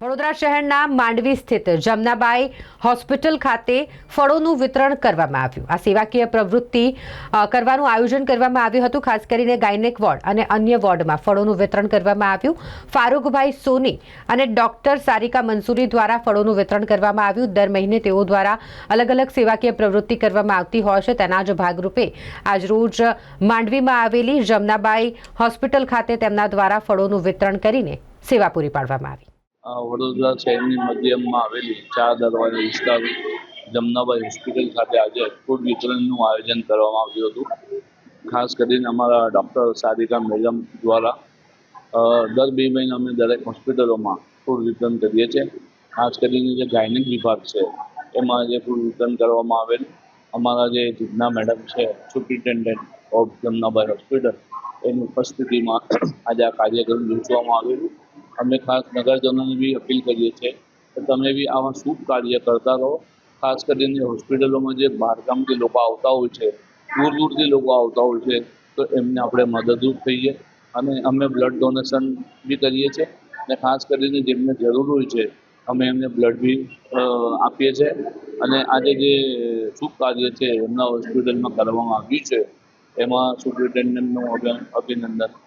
વડોદરા શહેરના માંડવી સ્થિત જમનાબાઈ હોસ્પિટલ ખાતે ફળોનું વિતરણ કરવામાં આવ્યું. આ સેવાકીય પ્રવૃત્તિ કરવાનું આયોજન કરવામાં આવ્યું હતું, ખાસ કરીને ગાયનેક વોર્ડ અને અન્ય વોર્ડમાં ફળોનું વિતરણ કરવામાં આવ્યું. ફારૂકભાઈ સોની અને ડોક્ટર સારિકા મંસૂરી દ્વારા ફળોનું વિતરણ કરવામાં આવ્યું. દર મહિને તેઓ દ્વારા અલગ અલગ સેવાકીય પ્રવૃત્તિ કરવામાં આવતી હોય છે. તેના જ ભાગરૂપે આજરોજ માંડવીમાં આવેલી જમનાબાઈ હોસ્પિટલ ખાતે તેમના દ્વારા ફળોનું વિતરણ કરીને સેવા પૂરી પાડવામાં આવી. વડોદરા શહેરની મધ્યમાં આવેલી ચાર દરવાજા વિસ્તાર જમનાબાઈ હોસ્પિટલ ખાતે આજે ફૂડ વિતરણનું આયોજન કરવામાં આવ્યું હતું. ખાસ કરીને અમારા ડૉક્ટર સારિકા મેડમ દ્વારા દર બે મહિને અમે દરેક હોસ્પિટલોમાં ફૂડ વિતરણ કરીએ છીએ. ખાસ કરીને જે ગાયનિક વિભાગ છે, એમાં જે ફૂડ વિતરણ કરવામાં આવેલ. અમારા જે જીજ્ઞા મેડમ છે, સુપ્રિન્ટેન્ડન્ટ ઓફ જમનાબાઈ હોસ્પિટલ, એની ઉપસ્થિતિમાં આજે આ કાર્યક્રમ યોજવામાં આવેલું. અમે ખાસ નગરજનોને બી અપીલ કરીએ છીએ કે તમે બી આવા શુભ કાર્ય કરતા રહો. ખાસ કરીને હોસ્પિટલોમાં જે બહારગામથી લોકો આવતા હોય છે દૂર દૂરથી લોકો આવતા હોય છે, તો એમને આપણે મદદરૂપ થઈએ અને અમે બ્લડ ડોનેશન બી કરીએ છીએ અને ખાસ કરીને જેમને જરૂર હોય છે, અમે એમને બ્લડ બી આપીએ છીએ અને આજે જે શુભ કાર્ય છે એમના હોસ્પિટલમાં કરવામાં આવ્યું છે, એમાં સુપ્રિન્ટેન્ડન્ટનું અભિ- અભિનંદન.